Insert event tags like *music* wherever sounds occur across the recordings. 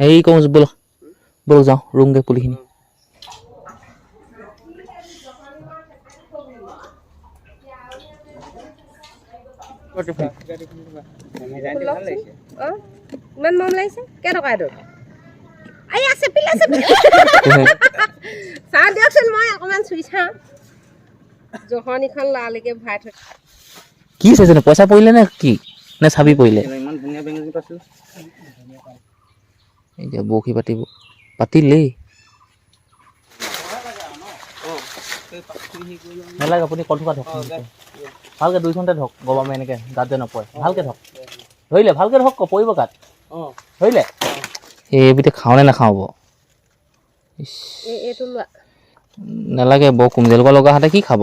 এই কওঁ ব'ল ব'ল যাওঁ ইমান মৰম লাগিছে। কেইটকা এইটো? আই আছে পিলা আছে চাহ দিয়কচোন মই অকণমান চুই চাওঁ। জহনিখন লালকে ভৰাই থৈ কি চাইছেনো পইচা পৰিলে নে কি? নে চাবি পৰিলে? ইমান ধুনীয়া পাইছোঁ এতিয়া বৰশী পাতিব পাতিলেই নেলাগে আপুনি কলথোকা ধৰক ভালকৈ দুইখনতে ধৰক গৰমে এনেকৈ গাত যে নপৰে। ভালকৈ ধৰক ধৰিলে ভালকৈ ধৰক পৰিব গাত। ধৰিলে। এইবিধে খাওঁ নে নাখাওঁ হ'ব নালাগে বৰ কুমজেলকুৱা লগা হাতে কি খাব?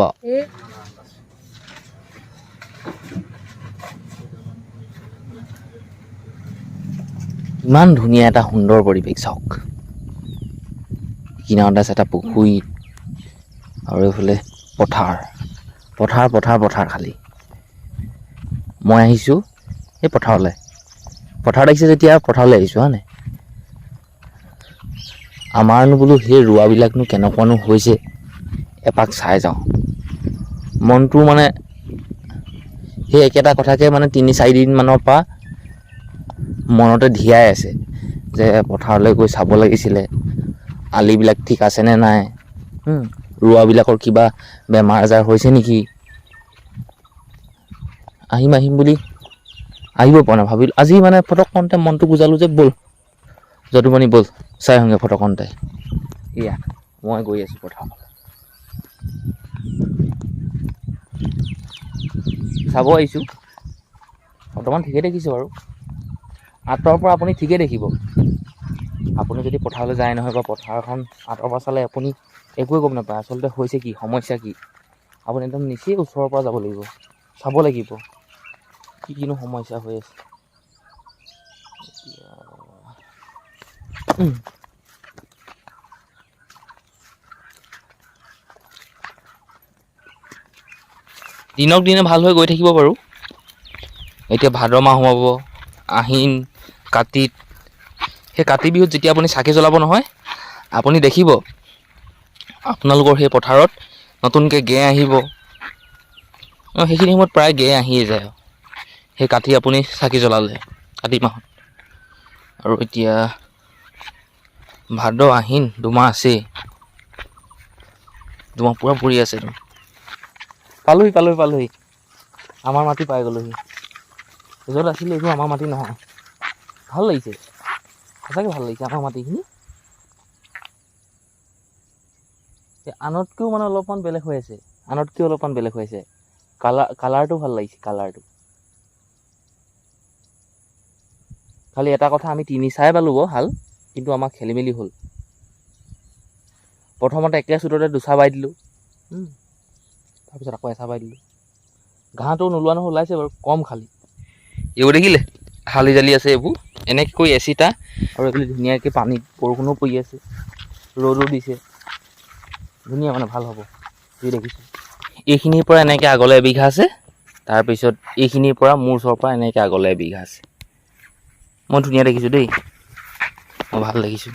ইমান ধুনীয়া এটা সুন্দৰ পৰিৱেশ চাওক। কিনাৰতে আছে এটা পুখুৰী আৰু এইফালে পথাৰ। পথাৰ পথাৰ পথাৰ খালী। মই আহিছোঁ এই পথাৰলৈ। পথাৰত আহিছে যেতিয়া পথাৰলৈ আহিছোঁ হয় নাই আমাৰনো বোলো সেই ৰোৱাবিলাকনো কেনেকুৱানো হৈছে এপাক চাই যাওঁ। মনটো মানে সেই একেটা কথাকে মানে তিনি চাৰিদিনমানৰ পৰা মনতে ধিয়াই আছে যে পথাৰলৈ গৈ চাব লাগিছিলে। আলিবিলাক ঠিক আছেনে নাই? ৰোৱাবিলাকৰ কিবা বেমাৰ আজাৰ হৈছে নেকি? আহিম আহিম বুলি আহিব পৰা নাই। ভাবিলোঁ আজি মানে ফটকতে মনটো বুজালোঁ যে ব'ল। যদুমণি ব'ল চাই আহোঁগৈ ফটকতে এয়া মই গৈ আছোঁ পথাৰলৈ চাব আহিছোঁ। বৰ্তমান ঠিকেই দেখিছোঁ বাৰু। আঁতৰৰ পৰা আপুনি ঠিকেই দেখিব। আপুনি যদি পথাৰলৈ যায় নহয় বা পথাৰখন আঁতৰৰ পৰা চালে আপুনি একোৱে গম নাপায়, আচলতে হৈছে কি, সমস্যা কি। আপুনি একদম নিচেই ওচৰৰ পৰা যাব লাগিব, চাব লাগিব কি কিনো সমস্যা হৈ আছে। দিনক দিনে ভালো হৈ গৈ থাকিব বাৰু এতিয়া ভাদ মাহ সোমাব, আহিন কাতিত সেই কাতি বিহুত যেতিয়া আপুনি চাকি জ্বলাব নহয়, আপুনি দেখিব আপোনালোকৰ সেই পথাৰত নতুনকৈ গে আহিব। সেইখিনি সময়ত প্ৰায় গে আহিয়ে যায়। সেই কাতি আপুনি চাকি জ্বলালে কাতি মাহত। আৰু এতিয়া ভাদ, আহিন, দুমাহ আছেই। দুমাহ পূৰা পৰি আছে। পালোহি পালোহি পালোহি। আমাৰ মাটি পাই গ'লোহি। য'ত আছিলে এইবোৰ আমাৰ মাটি নহয়। ভালো লাগিছে? সঁচাকৈ ভালো লাগিছে আমাৰ মাটিখিনি। আনতকৈও মানে অলপমান বেলেগ হৈ আছে। আনতকৈ অলপমান বেলেগ হৈ আছে। কালাৰ কালাৰটো ভালো লাগিছে, কালাৰটো। খালি এটা কথা আমি তিনি চাই পালোঁ বাৰু হাল। কিন্তু আমাৰ খেলি মেলি হ'ল। প্ৰথমতে একে চোটতে দুচা বাই দিলোঁ। তাৰপিছত আকৌ এচা বাই দিলোঁ। ঘাঁহটো নোলোৱা নহয়, ওলাইছে বাৰু, কম খালি। এইবোৰ দেখিলে? হালি জালি আছে এইবোৰ? এনেকৈ এ এচিটা আৰু এইফালে ধুনীয়াকৈ পানীত বৰষুণো পৰি আছে। ৰ'দো দিছে। ধুনীয়া মানে ভালো হ'ব। যি দেখিছোঁ। এইখিনিৰ পৰা এনেকৈ আগলৈ এবিঘা আছে। তাৰপিছত এইখিনিৰ পৰা মোৰ ওচৰৰ পৰা এনেকৈ আগলৈ এবিঘা আছে। মই ধুনীয়া দেখিছোঁ দেই। মই ভালো দেখিছোঁ।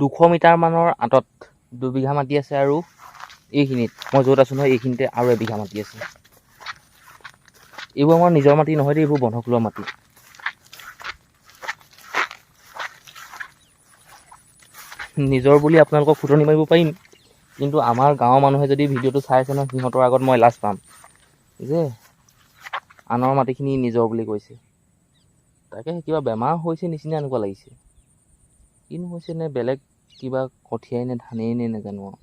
দুশ মিটাৰমানৰ আঁতত দুবিঘা মাটি আছে আৰু এইখিনিত মই য'ত আছোঁ নহয় এইখিনিতে আৰু এবিঘা মাটি আছে। এইবোৰ আমাৰ নিজৰ মাটি নহয় দেই এইবোৰ বন্ধক লোৱা মাটি। নিজৰ বুলি আপোনালোকক ফুটনি মাৰিব পাৰিম কিন্তু আমাৰ গাঁৱৰ মানুহে যদি ভিডিঅ'টো চাই আছে নহয় সিহঁতৰ আগত মই লাজ পাম। যে আনৰ মাটিখিনি নিজৰ বুলি কৈছে। তাকে কিবা বেমাৰ হৈছে নিচিনা এনেকুৱা লাগিছে। কিনো হৈছে নে বেলেগ কিবা কঠিয়াই নে ধানেই নে নাজানো আৰু।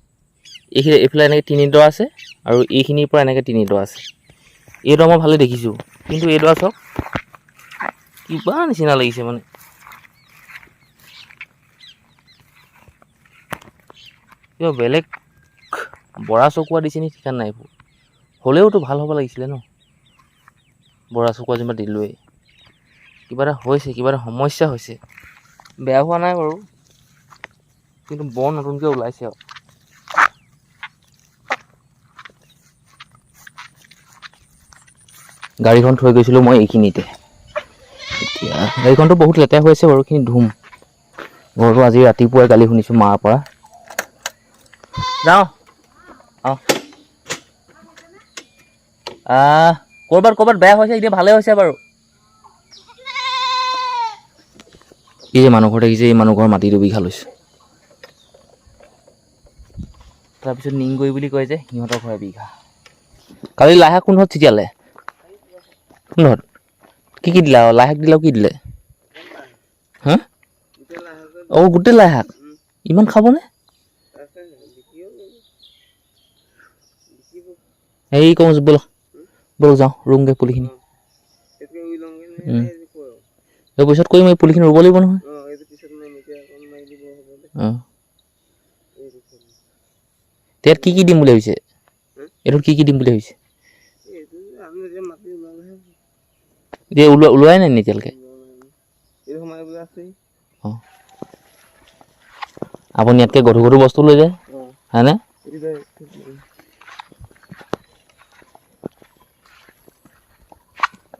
এইখিনি এইফালে এনেকৈ তিনিডৰা আছে আৰু এইখিনিৰ পৰা এনেকৈ তিনিডৰা আছে। এইডৰা মই ভালেই দেখিছোঁ কিন্তু এইডৰা চাওক কিবা নিচিনা লাগিছে মানে। কিবা বেলেগ বৰা চকোৱা দিছে নি ঠিকান নাই এইবোৰ? হ'লেওতো ভাল হ'ব লাগিছিলে ন? বৰা চকোৱা যেনিবা দিলোৱেই। কিবা এটা হৈছে কিবা এটা সমস্যা হৈছে। বেয়া হোৱা নাই বাৰু। কিন্তু বৰ নতুনকৈ ওলাইছে আৰু গাড়ীখন থৈ গৈছিলোঁ মই এইখিনিতে। এতিয়া গাড়ীখনটো বহুত লেতেৰা হৈ আছে বাৰু এইখিনি ধুম। ঘৰটো আজি ৰাতিপুৱাই গালি শুনিছোঁ মাৰ পৰা। যাওঁ। অঁ ক'ৰবাত ক'ৰবাত বেয়া হৈছে এতিয়া ভালেই হৈছে বাৰু। এই যে মানুহ ঘৰত দেখিছে এই মানুহ ঘৰৰ মাটি দুবিঘা লৈছে। তাৰপিছত নিংগৈ বুলি কয় যে সিহঁতৰ ঘৰ এবিঘা কালি লাই শাক কোনহত ছিটিয়ালে? কোনহত কি কি দিলা? লাই শাক দিলা আৰু কি দিলে? হা? অঁ গোটেই লাই শাক ইমান খাবনে? হেৰি কওঁ ব'ল ব'ল যাওঁ ৰুমগৈ পুলিখিনি। এই পিছত কৰিম এই পুলিখিনি ৰুব লাগিব নহয়। অঁ। ইয়াত কি কি দিম বুলি ভাবিছে এইটোত কি কি দিম বুলি এতিয়া ওলোৱা ওলোৱাই নাই এতিয়ালৈকে? আপুনি ইয়াতকৈ গধুৰ গধুৰ বস্তু লৈ যায় হয়নে?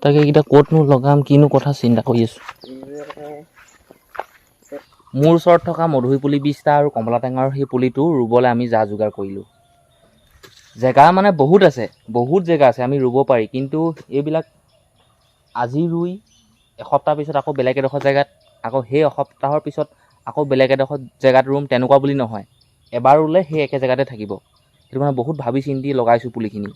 তাকে এইকেইটা ক'তনো লগাম কিনো কথা চিন্তা কৰি আছোঁ। মোৰ ওচৰত থকা মধুৰি পুলি বিছটা আৰু কমলা টেঙাৰ সেই পুলিটো ৰুবলৈ আমি যা যোগাৰ কৰিলোঁ। জেগা মানে বহুত আছে বহুত জেগা আছে আমি ৰুব পাৰি কিন্তু এইবিলাক আজি ৰুই এসপ্তাহ পিছত আকৌ বেলেগ এডোখৰ জেগাত আকৌ সেই এসপ্তাহৰ পিছত আকৌ বেলেগ এডোখৰ জেগাত ৰুম তেনেকুৱা বুলি নহয়। এবাৰ ৰুলে সেই একে জেগাতে থাকিব। সেইটো মানে বহুত ভাবি চিন্তি লগাইছোঁ পুলিখিনি।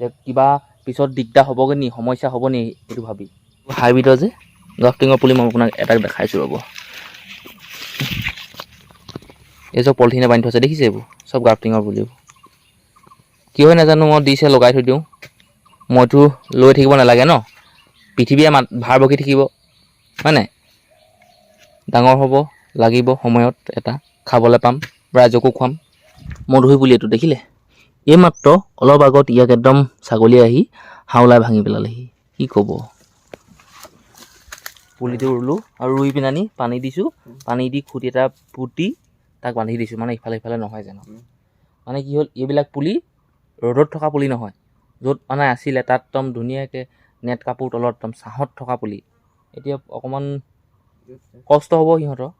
যে কিবা পিছত দিগদাৰ হ'বগৈ নি সমস্যা হ'ব নি সেইটো ভাবি। হাইব্ৰিডৰ যে গ্ৰাফটিঙৰ পুলি মই আপোনাক এটাক দেখাইছোঁ ৰ'ব। এই চব পলিথিনে বান্ধি থৈছে দেখিছে এইবোৰ? চব গ্ৰাফটিঙৰ পুলিবোৰ কি হয় নাজানো মই দিছে লগাই থৈ দিওঁ। মইতো লৈ থাকিব নালাগে ন? পৃথিৱীয়ে মাত ভাৰ বকি থাকিব হয় নাই? ডাঙৰ হ'ব লাগিব সময়ত এটা খাবলৈ পাম ৰাইজকো খুৱাম। মধুৰি পুলি এইটো দেখিলে? এইমাত্ৰ অলপ আগত ইয়াক একদম ছাগলী আহি হাওলাই ভাঙি পেলালেহি। কি ক'ব? পুলিটো ৰুলোঁ আৰু ৰুই পিনানি পানী দিছোঁ। পানী দি খুঁটি এটা পুতি তাক বান্ধি দিছোঁ মানে ইফালে সিফালে নহয় জানো। মানে কি হ'ল এইবিলাক পুলি ৰ'দত থকা পুলি নহয়। য'ত মানে আছিলে তাত একদম ধুনীয়াকৈ নেট কাপোৰ তলত একদম ছাঁহত থকা পুলি। এতিয়া অকণমান কষ্ট হ'ব সিহঁতৰ।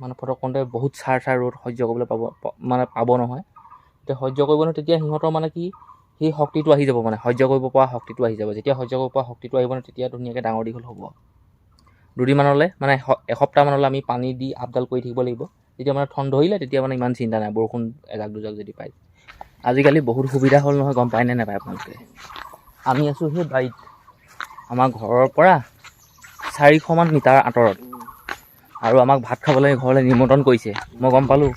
মানে ফটকতে বহুত চাৰ চাৰ ৰ'দ সহ্য কৰিবলৈ পাব মানে পাব নহয়। এতিয়া সহ্য কৰিব নহয় তেতিয়া সিহঁতৰ মানে কি সেই শক্তিটো আহি যাব মানে। সহ্য কৰিব পৰা শক্তিটো আহি যাব। যেতিয়া সহ্য কৰিব পৰা শক্তিটো আহিব নহয় তেতিয়া ধুনীয়াকৈ ডাঙৰ দীঘল হ'ব। দুদিনমানলৈ মানে এস- এসপ্তাহমানলৈ আমি পানী দি আপডাল কৰি থাকিব লাগিব। যেতিয়া মানে ঠন ধৰিলে তেতিয়া মানে ইমান চিন্তা নাই বৰষুণ এজাক দুজাক যদি পায়। আজিকালি বহুত সুবিধা হ'ল নহয় গম পায় নে নাপায় আপোনালোকে? আমি আছোঁ সেই বাৰীত আমাৰ ঘৰৰ পৰা চাৰিশমান মিটাৰ আঁতৰত। আৰু আমাক ভাত খাবলৈ ঘৰলৈ নিমন্ত্ৰণ কৰিছে। মই গম পালোঁ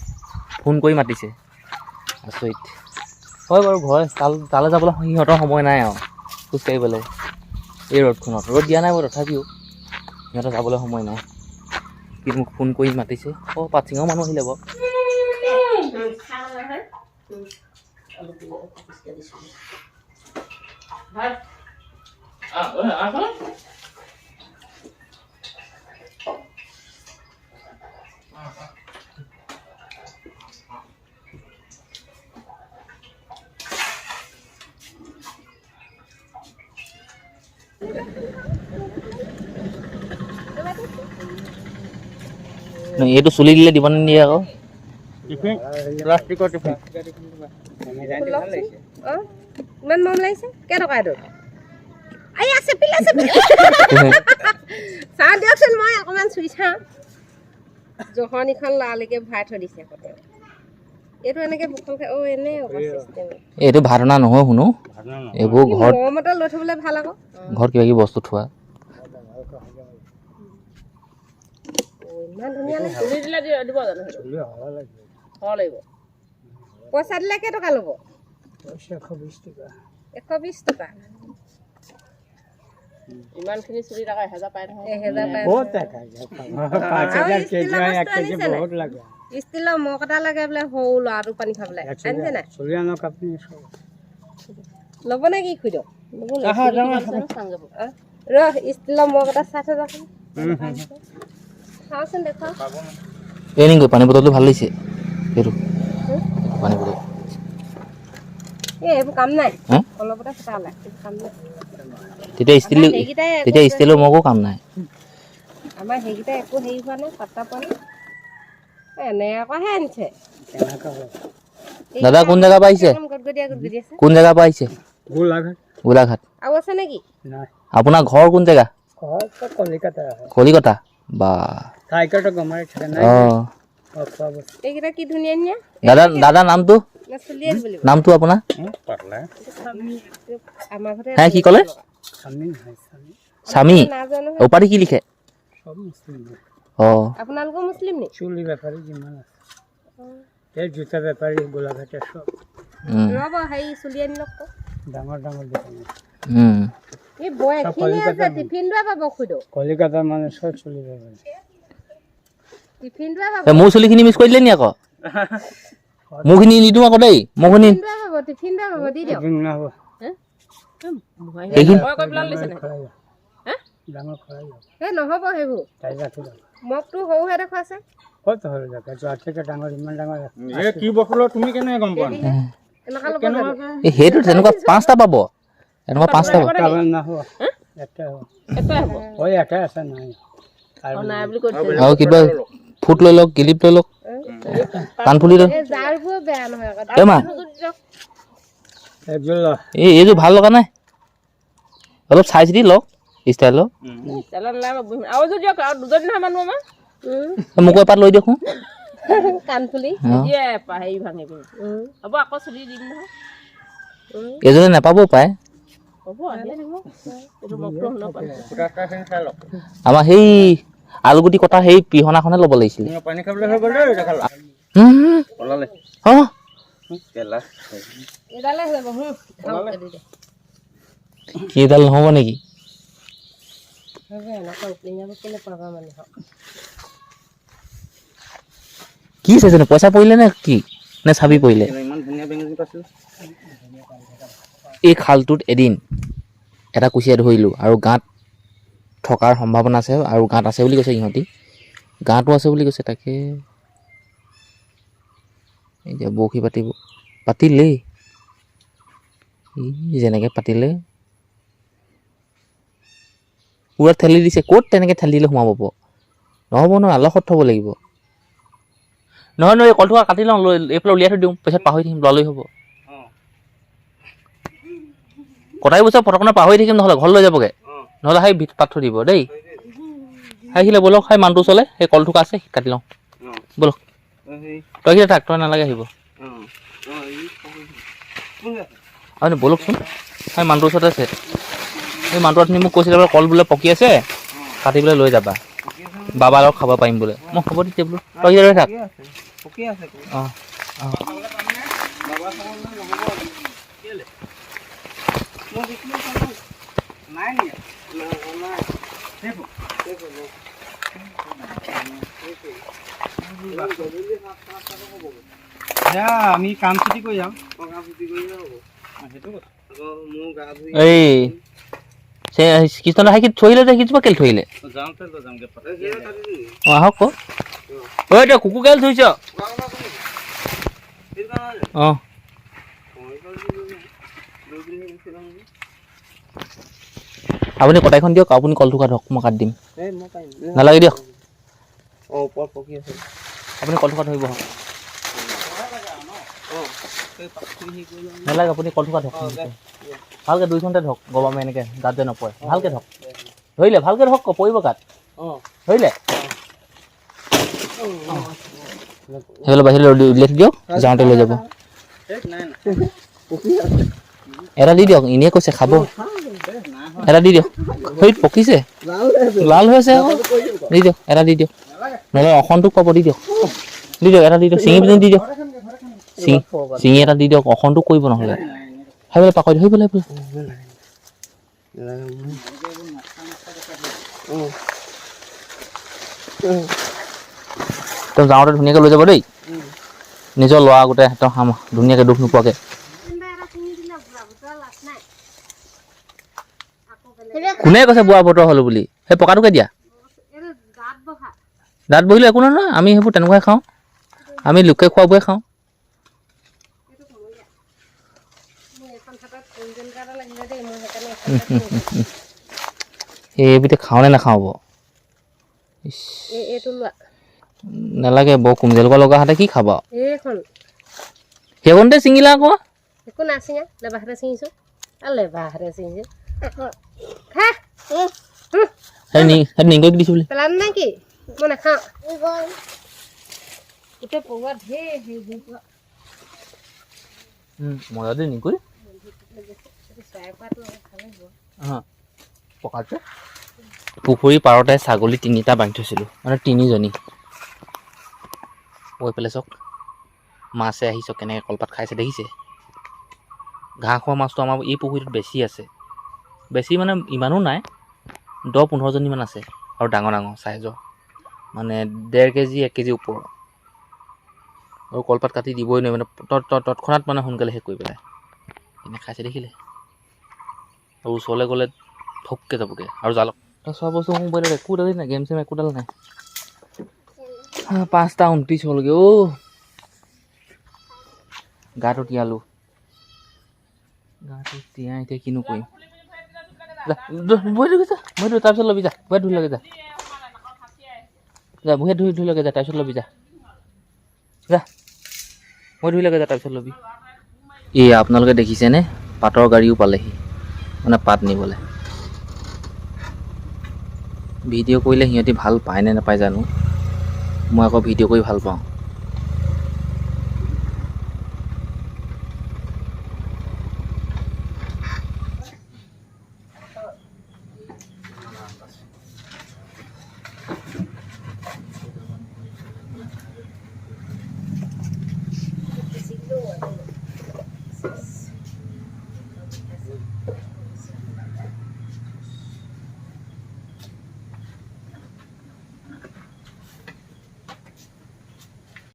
ফোন কৰি মাতিছে। আচৰিত। হয় বাৰু ঘৰ তাল তালৈ যাবলৈ সিহঁতৰ সময় নাই আৰু খোজকাঢ়িবলৈ এই ৰ'দখনত। ৰ'দ দিয়া নাই বাৰু তথাপিও। সিহঁতৰ যাবলৈ সময় নাই। সি মোক ফোন কৰি মাতিছে। অঁ পাচিঙৰ মানুহ আহিলে বাৰু। ন, এইটো চুলি দিলে দিব নিদিয়ে আকৌ? প্লাষ্টিকৰ টিফিন। অঁ ইমান মৰম লাগিছে। কেইটকা এইটো? আই আছে পিলা আছে *laughs* চাওঁ দিয়কচোন মই অকণমান চুই চাওঁ। জহনিখন লালৈকে ভৰাই থৈ দিছে কতে এইটো এনেকৈ বুকখন খাই অঁ এনে এইটো ভাতনা নহয় শুনো। এইবোৰ ঘৰত মৰমতে লৈ থ'বলৈ ভালো আকৌ। ঘৰত কিবা কিবি বস্তু থোৱা। ইমান ধুনীয়া চুলি দিলে দিব জানো সেইটো? হ'ব লাগিব। পইচা দিলে কেইটকা ল'ব? এশ বিছ টকা। ইমানখিনি চুলি টকা এহেজাৰ পাই নহয়। এহেজাৰ পাই ষ্টিলৰ মগ এটা লাগে বোলে সৰু ল'ৰাটো পানী খাবলৈ। আনিছে নাই? ল'ব নে কি খুই দিয়ক চাং যাব। আহ, ৰ ষ্টিলৰ মগ এটা চাই থৈ দেখুৱাওক এই নেকি পানী বটলটো ভালো লাগিছে। এইটো। পানী বটল তেতিয়া ষ্টিল তেতিয়া ষ্টিলৰ মগো কাম নাই। আমাৰ সেইকেইটা একো হেৰি হোৱা নাই পাত্তা পোৱা নাই। আনিছে। দাদা কোন জেগাৰ পৰা আহিছে? কোন জেগাৰ পৰা আহিছে? গোলাঘাট। আৰু আছে নেকি? আপোনাৰ ঘৰ কোন জেগা? কলিকতা? বা চাইকেলটো গমাই থাকে নাই এইকেইটা কি ধুনীয়া ধুনীয়া? দাদা দাদা নামটো? না চলিয়ে বুলিব নামটো আপোনাৰ? পাতলা আমাৰ ঘৰতে হে কি ক'লে? স্বামী উপাধি কি লিখে? হয়। অঁ। আপোনালোকৰ মুছলিম নি? চুলি বেপাৰী যিমান আছে। এই জোতা বেপাৰী গোলাঘাটে চব। ৰ'ব হেৰি চুলি আনি লওক। ডাঙৰ ডাঙৰ দোকান কলিকতাৰ মানে চব চুলি বেপাৰী। টিফিনটোৱে পাব এ, মোৰ চুলিখিনি মিছ কৰি দিলে নি আকৌ? *laughs* মোৰখিনি নিদিওঁ আকৌ দেই মোৰখিনি। নহ'ব সেইবোৰ। মগটো সৰুহে দেখুৱাইছে। সেইটো তেনেকুৱা পাঁচটা পাব এনেকুৱা পাঁচটা পাব। কিবা ফুট লৈ লওক গিলিপ লৈ লওক। কাণফুলি এই এইযোৰ ভাল লগা নাই? অলপ চাই চিতি লওক ষ্টাইলৰ মোক এপাত লৈ দেখোঁ এইজনে নাপাবও পাৰে আমাৰ সেই আলুগুটি কটা সেই পিহনাখনে ল'ব লাগিছিলে। এইডাল নহ'ব নেকি? কি চাইছেনো পইচা পৰিলে নে কি? নে চাবি পৰিলে? এই খালটোত এদিন এটা কুচিয়া ধৰিলোঁ আৰু গাঁত থকাৰ সম্ভাৱনা আছে আৰু গাঁত আছে বুলি কৈছে ইহঁতি গাঁতো আছে বুলি কৈছে তাকে। এতিয়া বৰশী পাতিব। পাতিলেই। ই যেনেকৈ পাতিলে। পূৰা ঠেলি দিছে। ক'ত তেনেকৈ ঠেলি দিলে সোমাব পাব নহ'ব নহয় আলসত থ'ব লাগিব। নহয় নহয় এই কলঠুৱা কাটি লওঁ লৈ এইফালে উলিয়াই থৈ দিওঁ পিছত পাহৰি থাকিম ললেই হ'ব। কটাই বছৰ ফটকনে পাহৰি থাকিম নহ'লে ঘৰ লৈ যাবগৈ। নহ'লে সেই ভিত পাত থৈ দিব দেই। আহিলে ব'লক সেই মানুহটো ওচৰলৈ সেই কলঠুকা আছে কাটি লওঁ। ব'লক। তই কি থাক তই নালাগে আহিব। আপুনি ব'লকচোন সেই মানুহটোৰ ওচৰতে আছে। সেই মানুহটো আপুনি মোক কৈছিলে বোলে কল বোলে পকি আছে কাটি পেলাই লৈ যাবা। বাবাৰ লগত খাব পাৰিম বোলে। মই হ'ব তেতিয়া বোলো তই কি থাক? অঁ অঁ। যা আমি কাম ছুটি কৰি যাওঁ? এই, সে কৃষ্ণ হাইকিত থৈলে যে সিজোপা কেলে থৈলে যাওঁতে লৈ যামগে অঁ আহক ঐ কুকুৰ কেলে থৈছ অঁ আপুনি কটাইখন দিয়ক আপুনি কলটো কাটক মই কাটি দিম। নালাগে দিয়ক। আপুনি কলটো কাট ধৰিব। নালাগে আপুনি কলটো কাটক ভালকৈ দুইখনতে ধৰক গৰমে এনেকৈ গাত নপৰে। ভালকৈ ধৰক। ধৰিলে ভালকৈ ধৰক পৰিব গাত। ধৰিলে। সেইফালে বাহিৰলৈ উলি- উলিয়াই দিয়ক যাওঁতে লৈ যাব। এটা দি দিয়ক এনেই কৈছে খাব। এটা দি দিয়ক। সেই পকিছে? লাল হৈ আছে আকৌ দি দিয়ক এটা দি দিয়ক। নহ'লে অসন্তোষ পাব দি দিয়ক। দি দিয়ক এটা দি দিয়ক। চিঙি পিনি দি দিয়ক। চিঙি চিঙি এটা দি দিয়ক অসন্তোষ কৰিব নহ'লে। সেইফালে পাকৰি ধৰিব লাগিব। তেওঁ যাওঁতে ধুনীয়াকৈ লৈ যাব দেই। নিজৰ ল'ৰা আগতে তেওঁ ধুনীয়াকৈ দুখ নোপোৱাকৈ। কোনে কৈছে বোৱা বতৰ হ'লো বুলি? সেই পকাটোকে দিয়া। দাঁত বহিলে একো নহয় আমি সেইবোৰ তেনেকুৱাই খাওঁ। আমি লোকে খোৱাবোৰে খাওঁ। এইটো কমলীয়া মোৰ এইখন হাতত প্ৰয়োজন এটা লাগিলে দেই মই সেইকাৰণে এখন হাতত লৈ গৈছোঁ। এইবিধে খাওঁ নাখাওঁ লোৱা নালাগে বৰ কুমজেলকুৱা লগা হাতে কি খাবা? সেইকণতে ছিঙিলা আকৌ। একো নাচিঙা লেবাহাতে ছিঙিছোঁ। লেবাহাতে ছিঙিছোঁ। খা সেই নি দিছোঁ বুলি। পেলাম মজা পকাতে। পুখুৰী পাৰতে ছাগলী তিনিটা বান্ধি থৈছিলোঁ মানে তিনিজনী। কৈ পেলাই চাওক মাছে আহি চাওক কেনেকৈ কলপাত খাইছে দেখিছে? ঘাঁহ খোৱা মাছটো আমাৰ এই পুখুৰীটোত বেছি আছে। বেছি মানে ইমানো নাই, দহ পোন্ধৰজনীমান আছে আৰু ডাঙৰ ডাঙৰ চাইজৰ মানে ডেৰ কেজি, এক কেজি ওপৰৰ। আৰু কলপাত কাটি দিবই নোৱাৰি মানে তৎ তৎ, তৎক্ষণাত মানে সোনকালে শেষ কৰি পেলাই এনে খাইছে দেখিলে। আৰু ওচৰলৈ গ'লে থপকে যাবগৈ। আৰু জালক চোৱা বস্তু মোবাইলত একো নাই গেম চেম একোডাল নাই। পাঁচটা ঊনত্ৰিছ হ'লগৈ অ' গাটো তিয়ালোঁ। গাটো তিয়াই এতিয়া কিনো কৰিম। যা ভৰি ধুই যা ভৰি ধুই তাৰপিছত ল'বি যা ভৰি ধুই লগে যা। যা ভৰি ধুই ধুই লগে যা তাৰপিছত ল'বি যা। যা ভৰি ধুই লগে যা তাৰপিছত ল'বি। এই আপোনালোকে দেখিছেনে? পাটৰ গাড়ীও পালেহি মানে পাত নিবলৈ। ভিডিঅ' কৰিলে সিহঁতি ভাল পায় নে নাপায় জানো? মই আকৌ ভিডিঅ' কৰি ভাল পাওঁ।